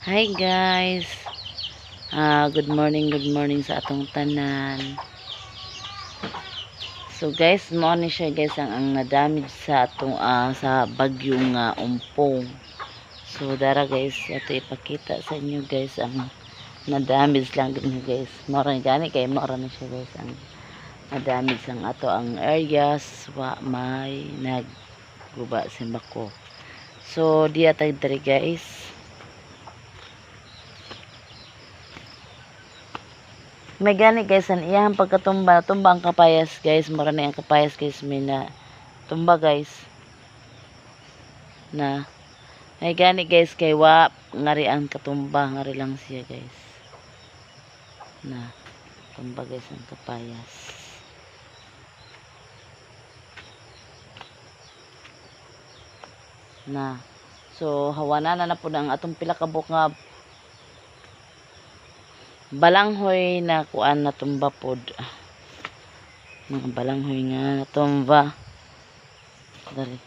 Hi guys. Ah, good morning, good morning sa atong tanan. So guys, mo ni siya guys ang, ang na-damage sa atong ah, sa bagyong nga umpong. So dara guys, ato ipakita sa inyo guys ang na-damage lang din guys. Mora ni gani kay mora na siya guys ang na-damage ang ato ang areas wa may nagguba simbako. So di atay diri guys. May gani guys, ang iyang pagkatumba, tumba ang kapayas guys, mura na yung kapayas guys, may na tumba guys. Na, may gani guys, kay wa, ngari ang katumba, ngari lang siya guys. Na, tumba guys ang kapayas. Na, so hawana na na po ang atong pila ka buok nga balanghoy na kuan na tumba pod. Mga balanghoy nga natumba dari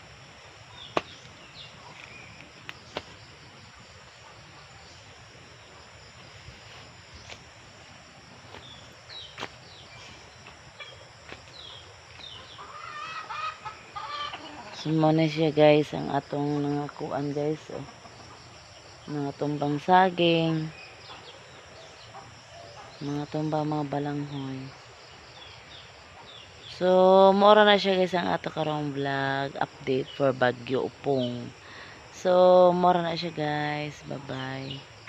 Sumo siya guys ang atong mga kuan guys oh. mga tumbang saging mga tumba mga balanghoy. So mora na siya guys ang ato karong vlog update for Bagyo Upong. So mora na siya guys. Bye bye